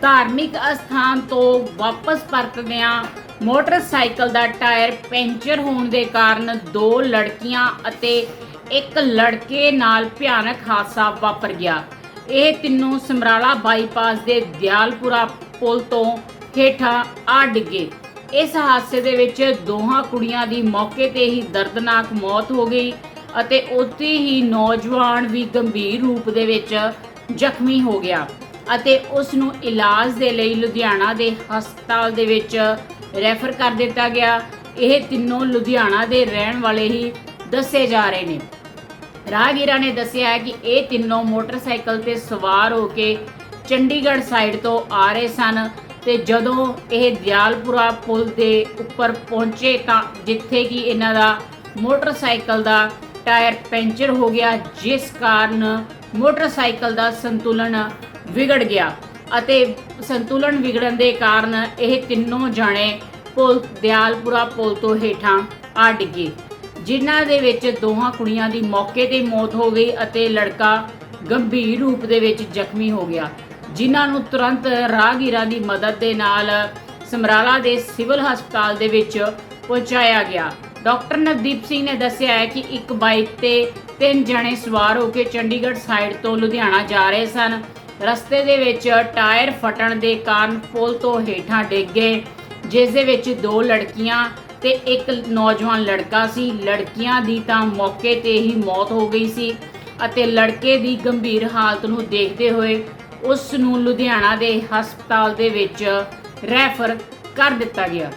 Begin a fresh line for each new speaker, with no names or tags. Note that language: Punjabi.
ਧਾਰਮਿਕ ਅਸਥਾਨ ਤੋਂ ਵਾਪਸ ਪਰਤਦਿਆਂ ਮੋਟਰਸਾਈਕਲ ਦਾ ਟਾਇਰ ਪੈਂਚਰ ਹੋਣ ਦੇ ਕਾਰਨ ਦੋ ਲੜਕੀਆਂ ਅਤੇ ਇੱਕ ਲੜਕੇ ਨਾਲ ਭਿਆਨਕ ਹਾਦਸਾ ਵਾਪਰ ਗਿਆ। ਇਹ ਤਿੰਨੋਂ ਸਮਰਾਲਾ ਬਾਈਪਾਸ ਦੇ ਦਿਆਲਪੁਰਾ ਪੁਲ ਤੋਂ ਹੇਠਾਂ ਆ ਡਿੱਗੇ। ਇਸ ਹਾਦਸੇ ਦੇ ਵਿੱਚ ਦੋਹਾਂ ਕੁੜੀਆਂ ਦੀ ਮੌਕੇ ਤੇ ਹੀ ਦਰਦਨਾਕ ਮੌਤ ਹੋ ਗਈ ਅਤੇ ਉੱਥੇ ਹੀ ਨੌਜਵਾਨ ਵੀ ਗੰਭੀਰ ਰੂਪ ਦੇ ਵਿੱਚ ਜ਼ਖਮੀ ਹੋ ਗਿਆ। ਅਤੇ ਉਸ ਨੂੰ ਇਲਾਜ ਦੇ ਲਈ ਲੁਧਿਆਣਾ ਦੇ ਹਸਪਤਾਲ ਦੇ ਵਿੱਚ ਰੈਫਰ ਕਰ ਦਿੱਤਾ ਗਿਆ। ਇਹ ਤਿੰਨੋਂ ਲੁਧਿਆਣਾ ਦੇ ਰਹਿਣ ਵਾਲੇ ਹੀ ਦੱਸੇ ਜਾ ਰਹੇ ਨੇ। ਰਾਹਗੀਰਾਂ ਨੇ ਦੱਸਿਆ ਹੈ ਕਿ ਇਹ ਤਿੰਨੋਂ ਮੋਟਰਸਾਈਕਲ ਤੇ ਸਵਾਰ ਹੋ ਕੇ ਚੰਡੀਗੜ੍ਹ ਸਾਈਡ ਤੋਂ ਆ ਰਹੇ ਸਨ ਤੇ ਜਦੋਂ ਇਹ ਦਿਆਲਪੁਰਾ ਪੁਲ ਦੇ ਉੱਪਰ ਪਹੁੰਚੇ ਤਾਂ ਜਿੱਥੇ ਕਿ ਇਹਨਾਂ ਦਾ ਮੋਟਰਸਾਈਕਲ ਦਾ ਟਾਇਰ ਪੈਂਚਰ ਹੋ ਗਿਆ, ਜਿਸ ਕਾਰਨ ਮੋਟਰਸਾਈਕਲ ਦਾ ਸੰਤੁਲਨ ਵਿਗੜ ਗਿਆ ਅਤੇ ਸੰਤੁਲਨ ਵਿਗੜਨ ਦੇ ਕਾਰਨ ਇਹ ਤਿੰਨੋਂ ਜਾਣੇ ਪੁਲ, ਦਿਆਲਪੁਰਾ ਪੁਲ ਤੋਂ ਹੇਠਾਂ ਆ ਡਿੱਗੇ, ਜਿਨ੍ਹਾਂ ਦੇ ਵਿੱਚ ਦੋਹਾਂ ਕੁੜੀਆਂ ਦੀ ਮੌਕੇ ਤੇ ਮੌਤ ਹੋ ਗਈ ਅਤੇ ਲੜਕਾ ਗੰਭੀਰ ਰੂਪ ਦੇ ਵਿੱਚ ਜ਼ਖਮੀ ਹੋ ਗਿਆ, ਜਿਨ੍ਹਾਂ ਨੂੰ ਤੁਰੰਤ ਰਾਹਗੀਰਾਂ ਦੀ ਮਦਦ ਦੇ ਨਾਲ ਸਮਰਾਲਾ ਦੇ ਸਿਵਲ ਹਸਪਤਾਲ ਦੇ ਵਿੱਚ ਪਹੁੰਚਾਇਆ ਗਿਆ। ਡਾਕਟਰ ਨਵਦੀਪ ਸਿੰਘ ਨੇ ਦੱਸਿਆ ਹੈ ਕਿ ਇੱਕ ਬਾਈਕ ਤੇ ਤਿੰਨ ਜਣੇ ਸਵਾਰ ਹੋ ਕੇ ਚੰਡੀਗੜ੍ਹ ਸਾਈਡ ਤੋਂ ਲੁਧਿਆਣਾ ਜਾ ਰਹੇ ਸਨ। ਰਸਤੇ ਦੇ ਵਿੱਚ ਟਾਇਰ ਫਟਣ ਦੇ ਕਾਰਨ ਪੁਲ ਤੋਂ ਹੇਠਾਂ ਡਿੱਗ ਗਏ, ਜਿਸ ਦੇ ਵਿੱਚ ਦੋ ਲੜਕੀਆਂ ਤੇ ਇੱਕ ਨੌਜਵਾਨ ਲੜਕਾ ਸੀ। ਲੜਕੀਆਂ ਦੀ ਤਾਂ ਮੌਕੇ ਤੇ ਹੀ ਮੌਤ ਹੋ ਗਈ ਸੀ ਅਤੇ ਲੜਕੇ ਦੀ ਗੰਭੀਰ ਹਾਲਤ ਨੂੰ ਦੇਖਦੇ ਹੋਏ ਉਸ ਨੂੰ ਲੁਧਿਆਣਾ ਦੇ ਹਸਪਤਾਲ ਦੇ ਵਿੱਚ ਰੈਫਰ ਕਰ ਦਿੱਤਾ ਗਿਆ।